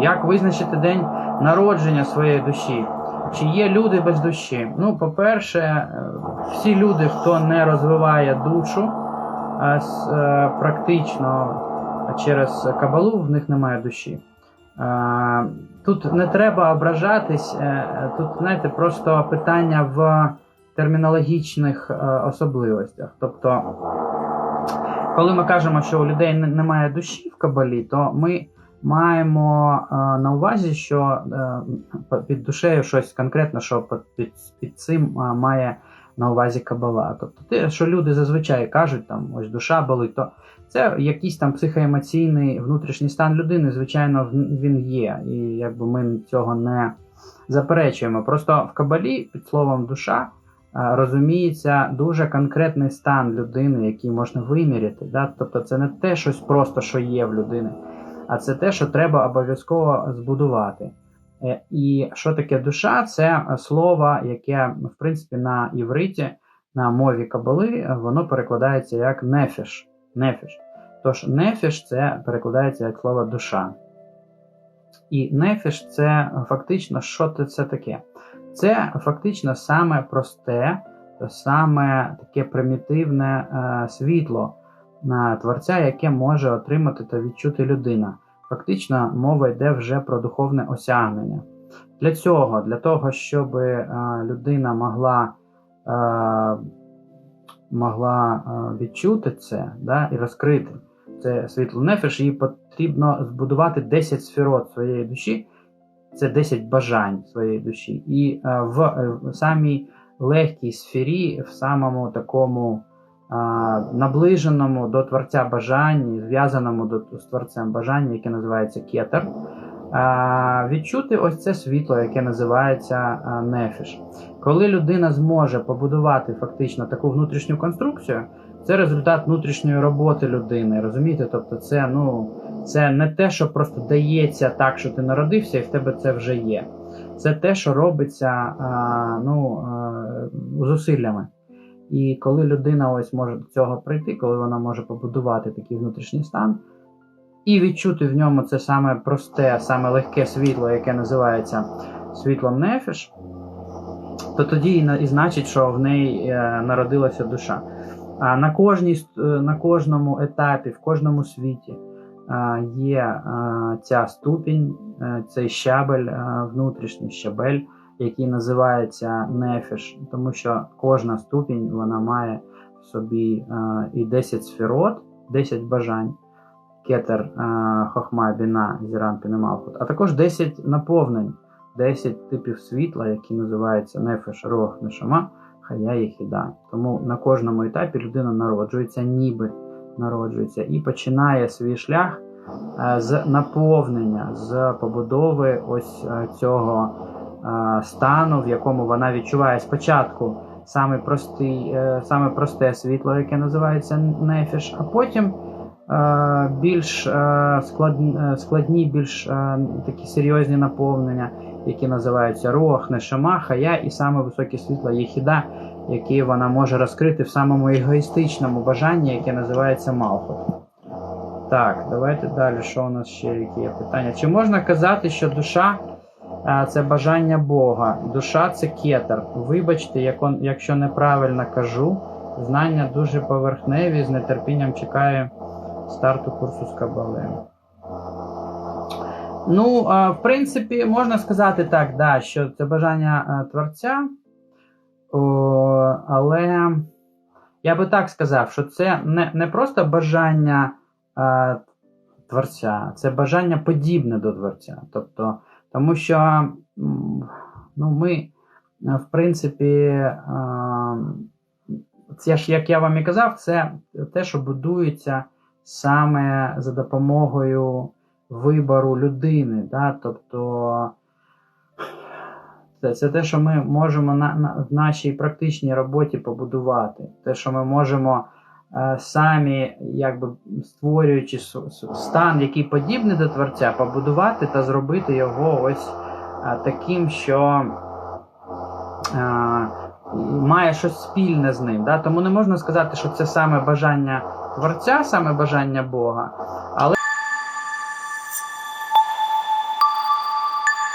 Як визначити день народження своєї душі? Чи є люди без душі? Ну, по-перше, е, всі люди, хто не розвиває душу, е, е, практично через кабалу в них немає душі. Тут не треба ображатись, тут, знаєте, просто питання в термінологічних особливостях. Тобто, коли ми кажемо, що у людей немає душі в кабалі, то ми маємо е, на увазі, що е, під душею щось конкретне, що під, під, цим е, має на увазі кабала. Тобто, те, що люди зазвичай кажуть, там ось душа болить, то це якийсь там психоемоційний внутрішній стан людини, звичайно, він є. І якби ми цього не заперечуємо. Просто в кабалі під словом душа розуміється дуже конкретний стан людини, який можна виміряти. Да? Тобто це не те щось просто, що є в людини, а це те, що треба обов'язково збудувати. Е, І що таке душа? Це слово, яке в принципі на івриті, на мові кабали, е, воно перекладається як нефіш. нефіш. Тож нефіш це перекладається як слово душа. І нефіш це фактично що це- таке? Це фактично саме просте, саме таке примітивне е, світло на творця, яке може отримати та відчути людина. Фактично, мова йде вже про духовне осягнення. Для цього, для того, щоб е, людина могла, е, могла е, відчути це да, і розкрити це світло нефіш, їй потрібно збудувати 10 сферот своєї душі, це 10 бажань своєї душі. І в, самій легкій сфері, в самому такому наближеному до творця бажанні, зв'язаному до, з творцем бажання, яке називається кетер, відчути ось це світло, яке називається нефіш. Коли людина зможе побудувати фактично таку внутрішню конструкцію, це результат внутрішньої роботи людини. Розумієте? Тобто, це ну це не те, що просто дається так, що ти народився, і в тебе це вже є. Це те, що робиться ну, зусиллями. І коли людина ось може до цього прийти, коли вона може побудувати такий внутрішній стан і відчути в ньому це саме просте, саме легке світло, яке називається світлом нефіш, то тоді і, значить, що в неї е, народилася душа. А на, кожній, е, на кожному етапі, в кожному світі е, є ця ступінь, цей щабель, внутрішній щабель, який називається нефіш, тому що кожна ступінь вона має в собі е, і 10 сферот, 10 бажань, кетер, е, хохма, біна, зіран, пінемалхут, а також 10 наповнень, 10 типів світла, які називаються нефеш, рох, нешама, хая і хіда. Тому на кожному етапі людина народжується, ніби народжується, і починає свій шлях е, з наповнення, з побудови ось е, цього стану, в якому вона відчуває спочатку саме, простий, е, саме просте світло, яке називається нефіш, а потім е, більш е, складні, е, більш е, такі серйозні наповнення, які називаються руах, нешама, хая і саме високе світло єхіда, які вона може розкрити в самому егоїстичному бажанні, яке називається Малхут. Так, давайте далі. Що у нас ще які є питання? Чи можна казати, що душа е, це бажання Бога? Душа це кетер. Вибачте, якщо неправильно кажу, знання дуже поверхневі, з нетерпінням чекаю старту курсу з кабали. Ну, е, в принципі, можна сказати так, да, що це бажання е, творця. Але я би так сказав, що це не, не просто бажання е, творця, це бажання подібне до творця. Тобто, тому що ну, ми, е, в принципі, це ж, як я вам і казав, це те, що будується саме за допомогою вибору людини. Да? Тобто, це, це те, що ми можемо на, на, в нашій практичній роботі побудувати. Те, що ми можемо самі, якби створюючи стан, який подібний до творця, побудувати та зробити його ось е, таким, що е, має щось спільне з ним. Тому не можна сказати, що це саме бажання творця, саме бажання Бога, але